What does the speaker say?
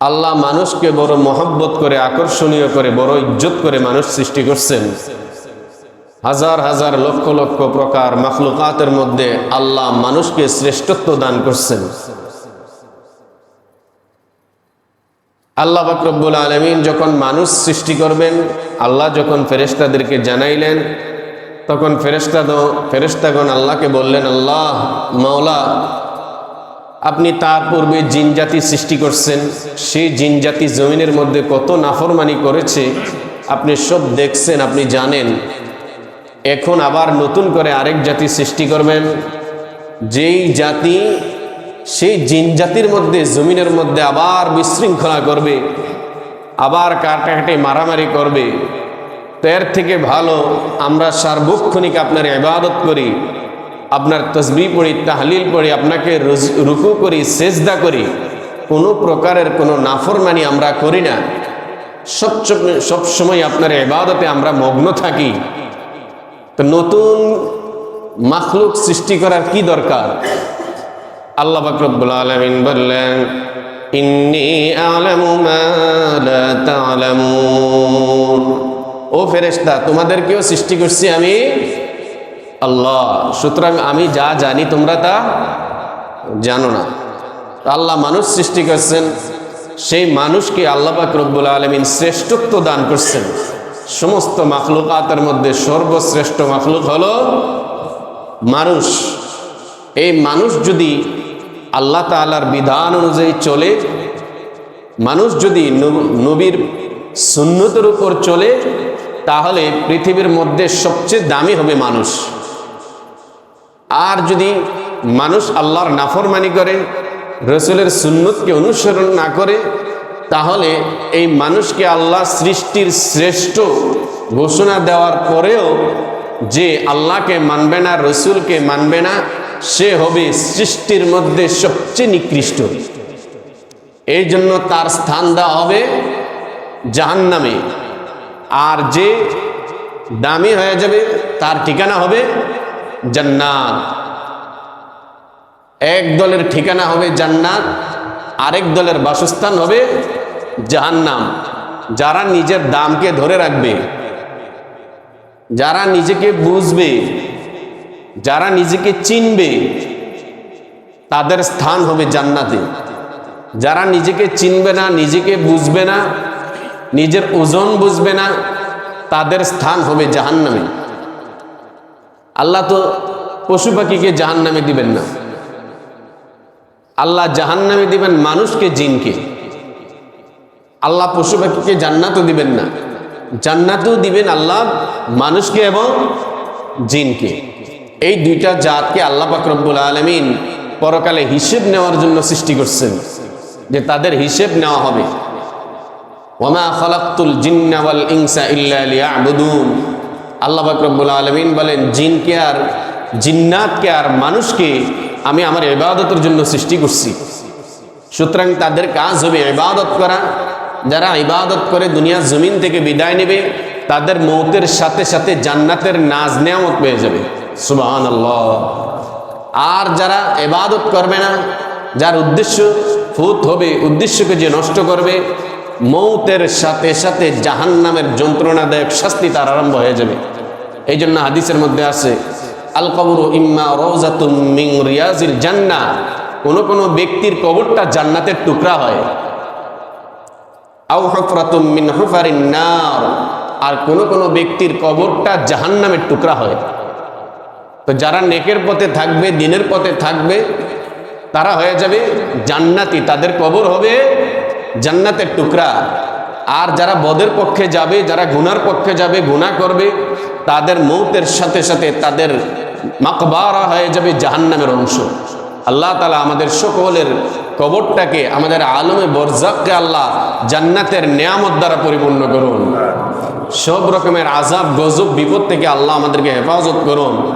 আল্লাহ মানুষকে বড় মহব্বত করে, আকর্ষণীয় করে, বড় ইজ্জত করে মানুষ সৃষ্টি করছেন। হাজার হাজার লক্ষ লক্ষ প্রকার মাখলুকাতের মধ্যে আল্লাহ মানুষকে শ্রেষ্ঠত্ব দান করছেন। আল্লাহ বাকরব্বুল আলমিন যখন মানুষ সৃষ্টি করবেন, আল্লাহ যখন ফেরেশতাদেরকে জানাইলেন, তখন ফেরেশতা ফেরেশতাগণ আল্লাহকে বললেন, আল্লাহ, মাওলা আপনি তার পূর্বে জিনজাতি সৃষ্টি করছেন, সেই জিনজাতি জমিনের মধ্যে কত নাফরমানি করেছে, আপনি সব দেখছেন, আপনি জানেন। এখন আবার নতুন করে আরেক জাতি সৃষ্টি করবেন, যেই জাতি সেই জিন জাতির মধ্যে, জমিনের মধ্যে আবার বিশৃঙ্খলা করবে, আবার কাটাকাটি মারামারি করবে। তো থেকে ভালো, আমরা সার্বক্ষণিক আপনার ইবাদত করি। আপনার তসবি পড়ি, তাহলিল পড়ি, আপনাকে রুকু করি, সেজদা করি, কোনো প্রকারের কোনো নাফরমানি আমরা করি না। সব সবসময় আপনার ইবাদতে আমরা মগ্ন থাকি। তো নতুন মাখলুক সৃষ্টি করার কি দরকার? আল্লাহ বাকরবুল আলমিন বললেন, ইন্নি ও ফেরেশতা, তোমাদেরকেও সৃষ্টি করছি আমি আল্লাহ, সুতরাং আমি যা জানি তোমরা তা জানো না। আল্লাহ মানুষ সৃষ্টি করছেন, সেই মানুষকে আল্লাহ পাক রব্বুল আলমিন শ্রেষ্ঠত্ব দান করছেন। সমস্ত মাখলুকাতের মধ্যে সর্বশ্রেষ্ঠ মাখলুক হল মানুষ। এই মানুষ যদি আল্লাহ তাআলার বিধান অনুযায়ী চলে, মানুষ যদি নব- নবীর সুন্নতের উপর চলে, তাহলে পৃথিবীর মধ্যে সবচেয়ে দামি হবে মানুষ। আর যদি মানুষ আল্লাহর নাফরমানি করে, রসুলের সুন্নতকে অনুসরণ না করে, তাহলে এই মানুষকে আল্লাহ সৃষ্টির শ্রেষ্ঠ ঘোষণা দেওয়ার পরেও যে আল্লাহকে মানবে না, রসুলকে মানবে না, সে হবে সৃষ্টির মধ্যে সবচেয়ে নিকৃষ্ট। এই জন্য তার স্থান দেওয়া হবে জাহান্নামে। আর যে দামি হয়ে যাবে, তার ঠিকানা হবে জান্নাত। এক দলের ঠিকানা হবে জান্নাত, আরেক দলের বাসস্থান হবে জাহান্নাম। যারা নিজের দামকে ধরে রাখবে, যারা নিজেকে বুঝবে, যারা নিজেকে চিনবে, তাদের স্থান হবে জান্নাতে। যারা নিজেকে চিনবে না, নিজেকে বুঝবে না, নিজের ওজন বুঝবে না, তাদের স্থান হবে জাহান্নামে। আল্লাহ তো পশু পাখিকে জাহান্নামে দিবেন না। আল্লাহ জাহান্নামে দিবেন মানুষকে, জিনকে। আল্লাহ পশু পাখিকে জান্নাতও দিবেন না। জান্নাতও দিবেন আল্লাহ মানুষকে এবং জিনকে। এই দুইটা জাতকে আল্লাহ পাক রব্বুল আলমিন পরকালে হিসেব নেওয়ার জন্য সৃষ্টি করছেন, যে তাদের হিসেব নেওয়া হবে। ওমা খলাক্তুল জিন্নাওয়াল ইনসা ইল্লা লিয়াবুদুন। আল্লাহ পাক রব্বুল আলমিন বলেন, জিনকে আর জিন্নাতকে আর মানুষকে আমি আমার ইবাদতের জন্য সৃষ্টি করছি। সুতরাং তাদের কাজ হবে ইবাদত করা। যারা ইবাদত করে দুনিয়ার জমিন থেকে বিদায় নেবে, তাদের মৌতের সাথে সাথে জান্নাতের নাজ নেয়ামত পেয়ে যাবে। সুবাহান আর যারা এবাদত করবে না, যার উদ্দেশ্য ফুত হবে, উদ্দেশ্যকে যে নষ্ট করবে মৌতের সাথে সাথে জাহান্নামের যন্ত্রণাদায়ক শাস্তি তার আরম্ভ হয়ে যাবে। এই জন্য হাদিসের মধ্যে আছে, আল কবর ইম্মা মিং রিয়াজিল জান্না কোনো কোনো ব্যক্তির কবরটা জান্নাতের টুকরা হয়। আও হফরাতুম মিন আর কোনো কোনো ব্যক্তির কবরটা জাহান্নামের টুকরা হয়। তো যারা নেকের পথে থাকবে, দিনের পথে থাকবে, তারা হয়ে যাবে জান্নাতি। তাদের কবর হবে জান্নাতের টুকরা। আর যারা বদের পক্ষে যাবে, যারা গুনার পক্ষে যাবে, গুনাহ করবে, তাদের মৌতের সাথে সাথে তাদের মাকবারা হয়ে যাবে জাহান্নামের অংশ। আল্লাহ তালা আমাদের সকলের কবরটাকে আমাদের আলমে বরজাককে আল্লাহ জান্নাতের নেয়ামত দ্বারা পরিপূর্ণ করুন। সব রকমের আজাব গজব, বিপদ থেকে আল্লাহ আমাদেরকে হেফাজত করুন।